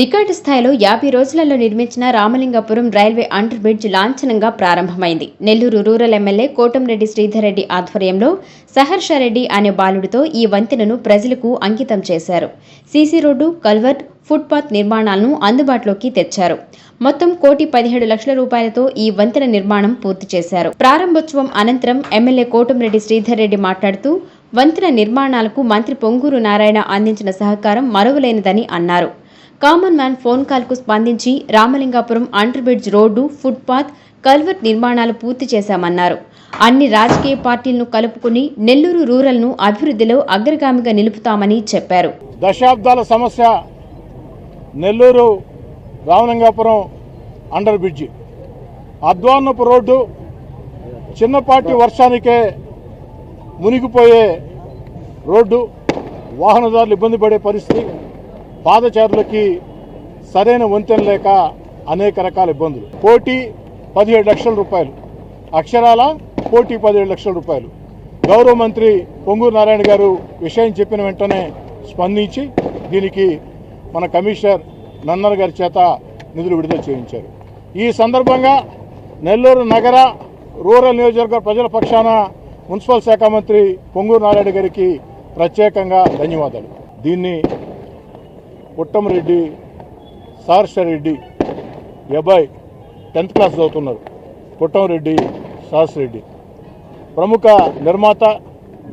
Record స్థాయిలో యాభై రోజులలో నిర్మించిన రామలింగపురం రైల్వే అండర్ బ్రిడ్జ్ లాంఛనంగా ప్రారంభమైంది. నెల్లూరు రూరల్ ఎమ్మెల్యే కోటంరెడ్డి శ్రీధర్రెడ్డి ఆధ్వర్యంలో సహర్షారెడ్డి అనే బాలుడితో ఈ వంతెనను ప్రజలకు అంకితం చేశారు. సీసీ రోడ్డు కల్వర్ట్ ఫుట్పాత్ నిర్మాణాలను అందుబాటులోకి తెచ్చారు. మొత్తం కోటి పదిహేడు లక్షల రూపాయలతో ఈ వంతెన నిర్మాణం పూర్తి చేశారు. ప్రారంభోత్సవం అనంతరం ఎమ్మెల్యే కోటంరెడ్డి శ్రీధర్ రెడ్డి మాట్లాడుతూ వంతెన నిర్మాణాలకు మంత్రి పొంగూరు నారాయణ అందించిన సహకారం మరువలేనిదని అన్నారు. కామన్ మ్యాన్ ఫోన్ కాల్కు స్పందించి Ramalingapuram under bridge road footpath culvert నిర్మాణాలు పూర్తి చేశామన్నారు. అన్ని రాజకీయ పార్టీలను కలుపుకుని నెల్లూరు రూరల్ను అభివృద్ధిలో అగ్రగామిగా నిలుపుతామని చెప్పారు. దశాబ్దాల సమస్య నెల్లూరు రామలింగాపురం అండర్ బ్రిడ్జి అద్వాన్నపు రోడ్డు చిన్నపాటి వర్షానికే మునిగిపోయే రోడ్డు వాహనదారులు ఇబ్బంది పడే పరిస్థితి. పాదచారులకి సరైన వంతెన లేక అనేక రకాల ఇబ్బందులు. కోటి పదిహేడు లక్షల రూపాయలు. అక్షరాల కోటి పదిహేడు లక్షల రూపాయలు. గౌరవ మంత్రి పొంగూరు నారాయణ గారు విషయం చెప్పిన వెంటనే స్పందించి దీనికి మన కమిషనర్ నన్నర్ గారి చేత నిధులు విడుదల చేయించారు. ఈ సందర్భంగా నెల్లూరు నగర రూరల్ నియోజకవర్గ ప్రజల పక్షాన మున్సిపల్ శాఖ మంత్రి పొంగూరు నారాయణ గారికి ప్రత్యేకంగా ధన్యవాదాలు. దీన్ని పుట్టమరెడ్డి సారసరెడ్డి అబ్బాయి టెన్త్ క్లాస్ చదువుతున్నారు. పుట్టమరెడ్డి సాహస్రెడ్డి ప్రముఖ నిర్మాత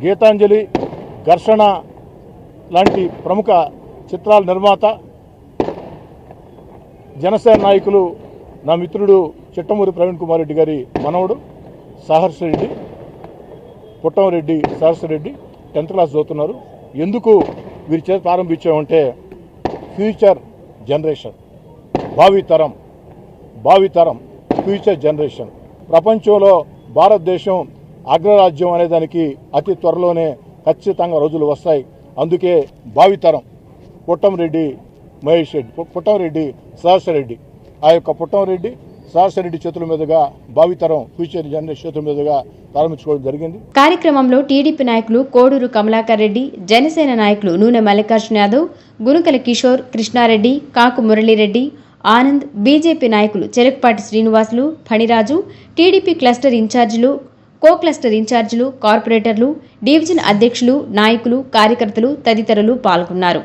గీతాంజలి ఘర్షణ లాంటి ప్రముఖ చిత్రాల నిర్మాత జనసేన నాయకులు నా మిత్రుడు చిట్టమూరి ప్రవీణ్ కుమార్ రెడ్డి గారి మనవడు సహర్ష రెడ్డి పుట్టమరెడ్డి సహర్ష రెడ్డి టెన్త్ క్లాస్ చదువుతున్నారు. ఎందుకు వీరి చేత ప్రారంభించామంటే ఫ్యూచర్ జనరేషన్ భావితరం భావితరం ఫ్యూచర్ జనరేషన్ ప్రపంచంలో భారతదేశం అగ్రరాజ్యం అనే దానికి అతి త్వరలోనే ఖచ్చితంగా రోజులు వస్తాయి. అందుకే భావితరం పుట్టంరెడ్డి మహేష్ రెడ్డి పుట్టంరెడ్డి సహస్రెడ్డి ఆ యొక్క పుట్టంరెడ్డి సహస్రెడ్డి చేతుల మీదుగా భావితరం ఫ్యూచర్ జనరేషన్ చేతుల మీదుగా ప్రారంభించుకోవడం జరిగింది. కార్యక్రమంలో టీడీపీ నాయకులు కోడూరు కమలాకర్ రెడ్డి జనసేన నాయకులు నూనె మల్లికార్జున యాదవ్ గునుకల కిషోర్ కృష్ణారెడ్డి కాకు మురళీరెడ్డి ఆనంద్ బీజేపీ నాయకులు చెరుకుపాటి శ్రీనివాసులు ఫణిరాజు టీడీపీ క్లస్టర్ ఇన్ఛార్జీలు కో క్లస్టర్ ఇన్ఛార్జీలు కార్పొరేటర్లు డివిజన్ అధ్యక్షులు నాయకులు కార్యకర్తలు తదితరులు పాల్గొన్నారు.